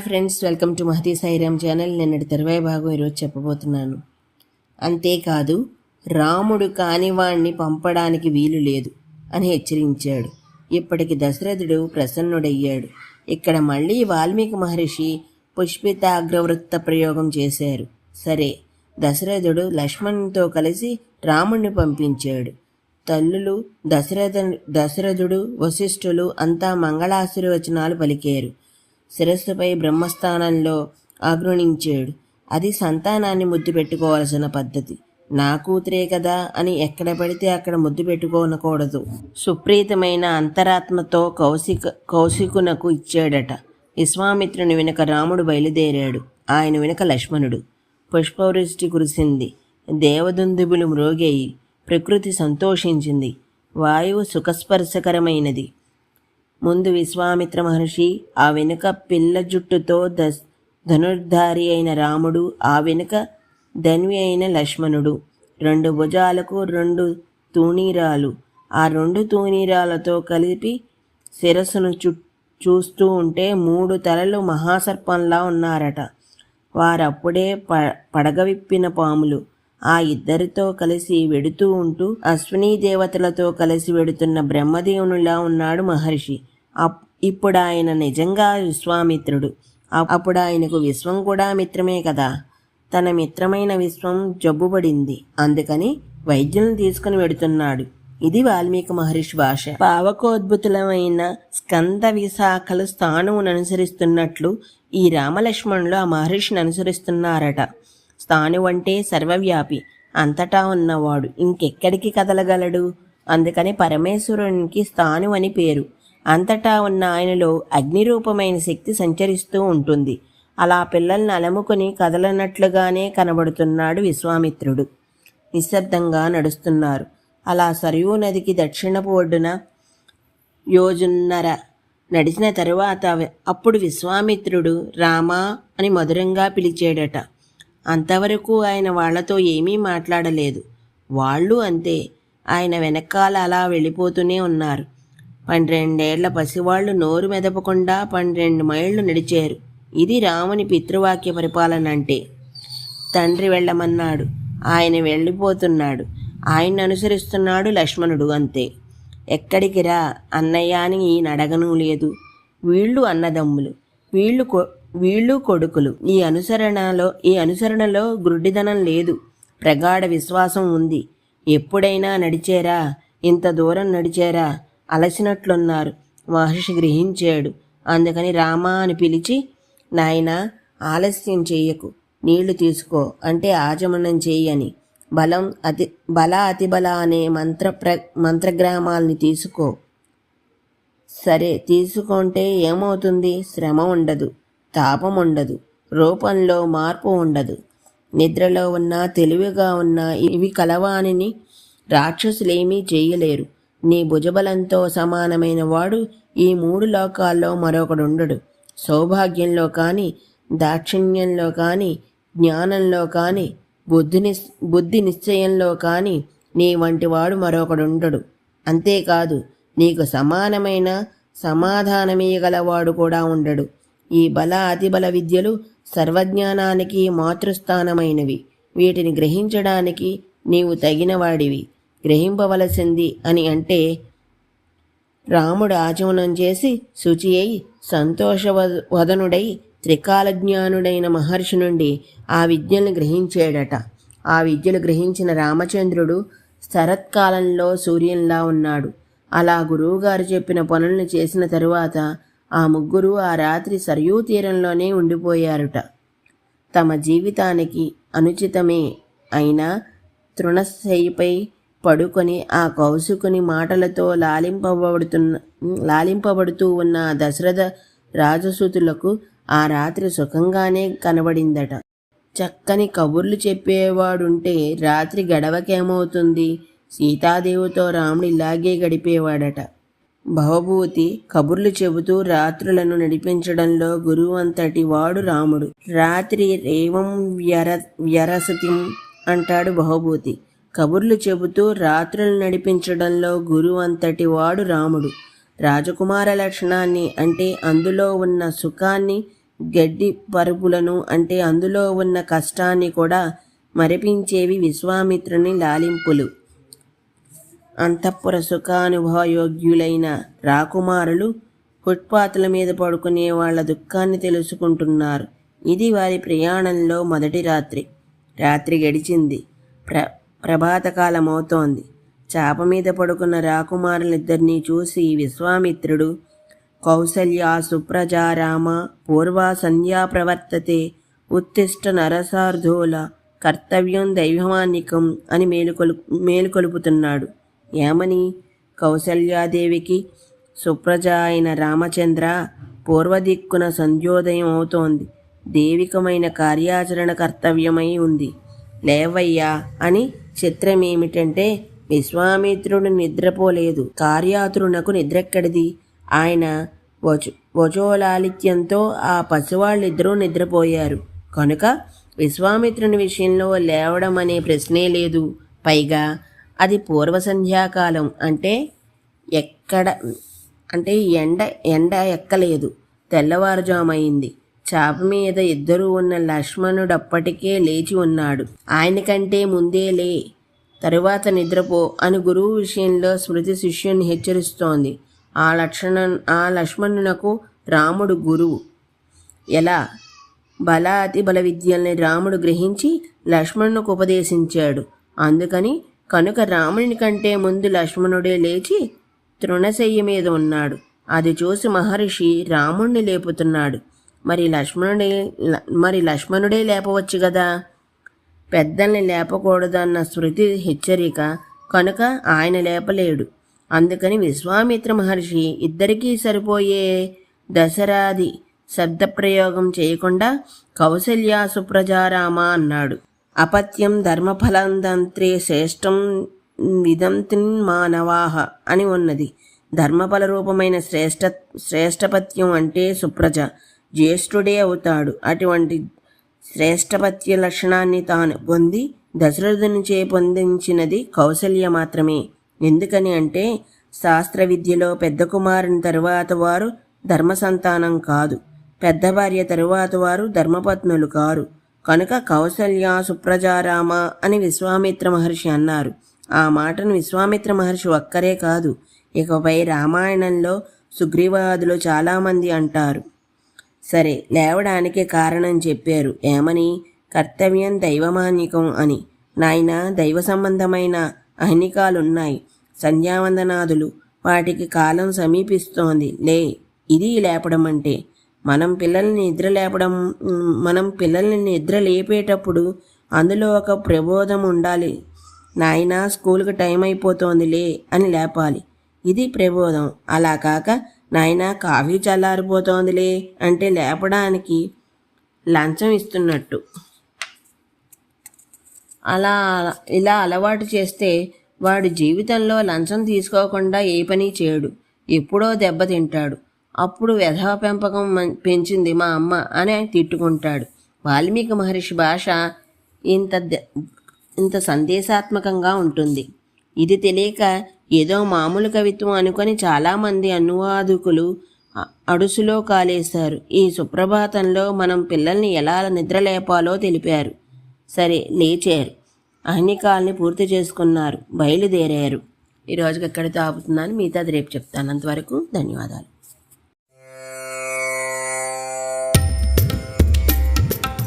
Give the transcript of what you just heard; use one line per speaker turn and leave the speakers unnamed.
Hi friends welcome to Mahathi Sairam channel. నిన్నటి తెరవై భాగం ఈరోజు చెప్పబోతున్నాను. అంతేకాదు రాముడు కానివాణ్ణి పంపడానికి వీలు లేదు అని హెచ్చరించాడు. ఇప్పటికి దశరథుడు ప్రసన్నుడయ్యాడు. ఇక్కడ మళ్ళీ వాల్మీకి మహర్షి పుష్పితాగ్రవృత్త ప్రయోగం చేశారు. సరే దశరథుడు లక్ష్మణ్తో కలిసి రాముణ్ణి పంపించాడు. తల్లులు దశరథ దశరథుడు వశిష్ఠులు అంతా మంగళాశీర్వచనాలు పలికారు. శిరస్సుపై బ్రహ్మస్థానంలో ఆగ్రహించాడు అది సంతానాన్ని ముద్దు పెట్టుకోవాల్సిన పద్ధతి. నా కూతురే కదా అని ఎక్కడ పడితే అక్కడ ముద్దు పెట్టుకోనకూడదు. సుప్రీతమైన అంతరాత్మతో కౌశిక కౌశికునకు ఇచ్చాడట. విశ్వామిత్రుని వెనుక రాముడు బయలుదేరాడు. ఆయన వెనుక లక్ష్మణుడు. పుష్పవృష్టి కురిసింది. దేవదుందుబులు మ్రోగాయి. ప్రకృతి సంతోషించింది. వాయువు సుఖస్పర్శకరమైనది. ముందు విశ్వామిత్ర మహర్షి ఆ వెనుక పిల్ల జుట్టుతో దస్ ధనుర్ధారి అయిన రాముడు ఆ వెనుక ధన్వి అయిన లక్ష్మణుడు. రెండు భుజాలకు రెండు తూణీరాలు ఆ రెండు తూణీరాలతో కలిపి శిరస్సును చు చూస్తూ ఉంటే మూడు తలలు మహాసర్పంలా ఉన్నారట. వారప్పుడే ప పడగవిప్పిన పాములు. ఆ ఇద్దరితో కలిసి వెడుతూ ఉంటూ అశ్వినీ దేవతలతో కలిసి వెడుతున్న బ్రహ్మదేవునిలా ఉన్నాడు మహర్షి. అప్- ఇప్పుడు ఆయన నిజంగా విశ్వామిత్రుడు. అప్పుడు ఆయనకు విశ్వం కూడా మిత్రమే కదా. తన మిత్రమైన విశ్వం జబ్బుపడింది అందుకని వైద్యులను తీసుకుని వెడుతున్నాడు. ఇది వాల్మీకి మహర్షి భాష. పావకోద్భుతులమైన స్కంద విశాఖలు స్థానమును అనుసరిస్తున్నట్లు ఈ రామలక్ష్మణులు ఆ మహర్షిని అనుసరిస్తున్నారట. స్థాను అంటే సర్వవ్యాపి. అంతటా ఉన్నవాడు ఇంకెక్కడికి కదలగలడు? అందుకని పరమేశ్వరునికి స్థాను అని పేరు. అంతటా ఉన్న ఆయనలో అగ్నిరూపమైన శక్తి సంచరిస్తూ ఉంటుంది. అలా పిల్లల్ని అలముకొని కదలనట్లుగానే కనబడుతున్నాడు విశ్వామిత్రుడు. నిశ్శబ్దంగా నడుస్తున్నారు. అలా సరయూ నదికి దక్షిణపు ఒడ్డున యోజున్నర నడిచిన తరువాత అప్పుడు విశ్వామిత్రుడు రామా అని మధురంగా పిలిచాడట. అంతవరకు ఆయన వాళ్ళతో ఏమీ మాట్లాడలేదు. వాళ్ళు అంతే. ఆయన వెనకాల అలా వెళ్ళిపోతూనే ఉన్నారు. పన్నెండేళ్ళ పసివాళ్ళు నోరు మెదపకుండా పన్నెండు మైళ్ళు నడిచారు. ఇది రాముని పితృవాక్య పరిపాలన అంటే. తండ్రి వెళ్ళమన్నాడు. ఆయన వెళ్ళిపోతున్నాడు. ఆయన అనుసరిస్తున్నాడు లక్ష్మణుడు అంతే. ఎక్కడికి రా? అన్నయ్య అని ఈయన అడగనూ లేదు. వీళ్ళు అన్నదమ్ములు. వీళ్ళు వీళ్ళు కొడుకులు. ఈ అనుసరణలో ఈ అనుసరణలో గుడ్డిదనం లేదు. ప్రగాఢ విశ్వాసం ఉంది. ఎప్పుడైనా నడిచేరా? ఇంత దూరం నడిచేరా? అలసినట్లున్నారు. మహర్షి గ్రహించాడు. అందుకని రామా అని పిలిచి నాయనా ఆలస్యం చెయ్యకు నీళ్ళు తీసుకో. అంటే ఆచమనం చేయని. బలం అతి బల అతిబల అనే మంత్ర ప్ర మంత్రగ్రామాల్ని తీసుకో. సరే తీసుకుంటే ఏమవుతుంది? శ్రమ ఉండదు. తాపం ఉండదు రూపంలో మార్పు ఉండదు. నిద్రలో ఉన్న తెలివిగా ఉన్న ఇవి కలవానిని రాక్షసులేమీ చేయలేరు. నీ భుజబలంతో సమానమైన వాడు ఈ మూడు లోకాల్లో మరొకడుండడు. సౌభాగ్యంలో కానీ దాక్షిణ్యంలో కానీ జ్ఞానంలో కానీ బుద్ధిని బుద్ధి నిశ్చయంలో కానీ నీ వంటి వాడు మరొకడుండడు. అంతేకాదు నీకు సమానమైన సమాధానమీయగలవాడు కూడా ఉండడు. ఈ బల అతిబల విద్యలు సర్వజ్ఞానానికి మాతృస్థానమైనవి. వీటిని గ్రహించడానికి నీవు తగినవాడివి. గ్రహింపవలసింది అని అంటే రాముడు ఆచమనం చేసి శుచి అయి సంతోషవదనుడై త్రికాలజ్ఞానుడైన మహర్షి నుండి ఆ విద్యను గ్రహించాడట. ఆ విద్యలు గ్రహించిన రామచంద్రుడు శరత్కాలంలో సూర్యునిలా ఉన్నాడు. అలా గురువుగారు చెప్పిన పనులను చేసిన తరువాత ఆ ముగ్గురు ఆ రాత్రి సరయూ తీరంలోనే ఉండిపోయారుట. తమ జీవితానికి అనుచితమే అయినా తృణశైపై పడుకొని ఆ కౌసుకుని మాటలతో లాలింపబడుతున్న లాలింపబడుతూ ఉన్న దశరథ రాజసూతులకు ఆ రాత్రి సుఖంగానే కనబడిందట. చక్కని కబుర్లు చెప్పేవాడుంటే రాత్రి గడవకేమవుతుంది? సీతాదేవితో రాముడు ఇలాగే గడిపేవాడట. భవభూతి కబుర్లు చెబుతూ రాత్రులను నడిపించడంలో గురువంతటి వాడు రాముడు. రాత్రి రేవం వ్యర వ్యరసతిం అంటాడు భవభూతి. కబుర్లు చెబుతూ రాత్రులు నడిపించడంలో గురువంతటి వాడు రాముడు. రాజకుమార లక్షణాన్ని అంటే అందులో ఉన్న సుఖాన్ని గడ్డి పరుపులను అంటే అందులో ఉన్న కష్టాన్ని కూడా మరిపించేవి విశ్వామిత్రుని లాలింపులు. అంతఃపుర సుఖానుభవయోగ్యులైన రాకుమారులు ఫుట్పాత్ల మీద పడుకునే వాళ్ళ దుఃఖాన్ని తెలుసుకుంటున్నారు. ఇది వారి ప్రయాణంలో మొదటి రాత్రి. రాత్రి గడిచింది. ప్ర ప్రభాతకాలమవుతోంది. చాప మీద పడుకున్న రాకుమారులిద్దరినీ చూసి విశ్వామిత్రుడు కౌసల్య సుప్రజారామ పూర్వ సంధ్యా ప్రవర్తతే ఉత్తిష్ట నరసార్ధోల కర్తవ్యం దైవమానికం అని మేలుకొలు మేలుకొలుపుతున్నాడు. ఏమని? కౌసల్యాదేవికి సుప్రజ అయిన రామచంద్ర పూర్వదిక్కున సంధ్యోదయం అవుతోంది. దేవికమైన కార్యాచరణ కర్తవ్యమై ఉంది. లేవయ్యా అని చిత్రమేమిటంటే విశ్వామిత్రుడు నిద్రపోలేదు. కార్యాతురునకు నిద్రెక్కడిది? ఆయన వచు వచోలాలిత్యంతో ఆ పసివాళ్ళిద్దరూ నిద్రపోయారు. కనుక విశ్వామిత్రుని విషయంలో లేవడం అనే ప్రశ్నే లేదు. పైగా అది పూర్వ సంధ్యాకాలం అంటే ఎక్కడ అంటే ఎండ ఎండ ఎక్కలేదు. తెల్లవారుజామైంది చాప మీద ఇద్దరు ఉన్న లక్ష్మణుడు అప్పటికే లేచి ఉన్నాడు. ఆయనకంటే ముందే లే తరువాత నిద్రపో అని గురువు విషయంలో స్మృతి శిష్యుని హెచ్చరిస్తోంది. ఆ లక్షణ ఆ లక్ష్మణునకు రాముడు గురువు. ఎలా? బలాతి బల విద్యల్ని రాముడు గ్రహించి లక్ష్మణునికి ఉపదేశించాడు. అందుకని కనుక రాముని కంటే ముందు లక్ష్మణుడే లేచి తృణశయ్య మీద ఉన్నాడు. అది చూసి మహర్షి రాముణ్ణి లేపుతున్నాడు. మరి లక్ష్మణుడే మరి లక్ష్మణుడే లేపవచ్చు కదా? పెద్దల్ని లేపకూడదన్న శృతి హెచ్చరిక కనుక ఆయన లేపలేడు. అందుకని విశ్వామిత్ర మహర్షి ఇద్దరికీ సరిపోయే దశరాది శబ్దప్రయోగం చేయకుండా కౌసల్యా సుప్రజారామ అన్నాడు. అపత్యం ధర్మఫలంతంత్రే శ్రేష్టం విదంతిన్ మానవాహ అని ఉన్నది. ధర్మఫల రూపమైన శ్రేష్ట శ్రేష్టపత్యం అంటే సుప్రజ జ్యేష్ఠుడే అవుతాడు. అటువంటి శ్రేష్టపత్య లక్షణాన్ని తాను పొంది దశరథునిచే పొందించినది కౌశల్య మాత్రమే. ఎందుకని అంటే శాస్త్ర విద్యలో పెద్ద కుమారుని తరువాత వారు ధర్మ సంతానం కాదు. పెద్ద భార్య తరువాత వారు ధర్మపత్నులు కారు. కనుక కౌసల్య సుప్రజారామ అని విశ్వామిత్ర మహర్షి అన్నారు. ఆ మాటను విశ్వామిత్ర మహర్షి ఒక్కరే కాదు ఇకపై రామాయణంలో సుగ్రీవాదులు చాలామంది అంటారు. సరే లేవడానికి కారణం చెప్పారు. ఏమని? కర్తవ్యం దైవమాన్యకం అని. నాయన దైవ సంబంధమైన అహ్నికాలున్నాయి. సంధ్యావందనాదులు. వాటికి కాలం సమీపిస్తోంది. లే ఇది లేపడం అంటే మనం పిల్లల్ని నిద్ర లేపడం మనం పిల్లల్ని నిద్ర లేపేటప్పుడు అందులో ఒక ప్రబోధం ఉండాలి. నాయన స్కూల్కి టైం అయిపోతోందిలే అని లేపాలి. ఇది ప్రబోధం. అలా కాక నాయన కాఫీ చల్లారిపోతోందిలే అంటే లేపడానికి లంచం ఇస్తున్నట్టు. అలా ఇలా అలవాటు చేస్తే వాడు జీవితంలో లంచం తీసుకోకుండా ఏ పని చేయడు. ఎప్పుడో దెబ్బతింటాడు. అప్పుడు వెధవ పెంపకం పెంచింది మా అమ్మ అని ఆయన తిట్టుకుంటాడు. వాల్మీకి మహర్షి భాష ఇంత ఇంత సందేశాత్మకంగా ఉంటుంది. ఇది తెలియక ఏదో మామూలు కవిత్వం అనుకొని చాలామంది అనువాదకులు అడుసులో కాలేశారు. ఈ సుప్రభాతంలో మనం పిల్లల్ని ఎలా నిద్రలేపాలో తెలిపారు. సరే లేచారు. అహ్నికాల్ని పూర్తి చేసుకున్నారు. బయలుదేరారు. ఈ రోజుకి ఎక్కడితో ఆపుతున్నాను? మిగతాది రేపు చెప్తాను. అంతవరకు ధన్యవాదాలు.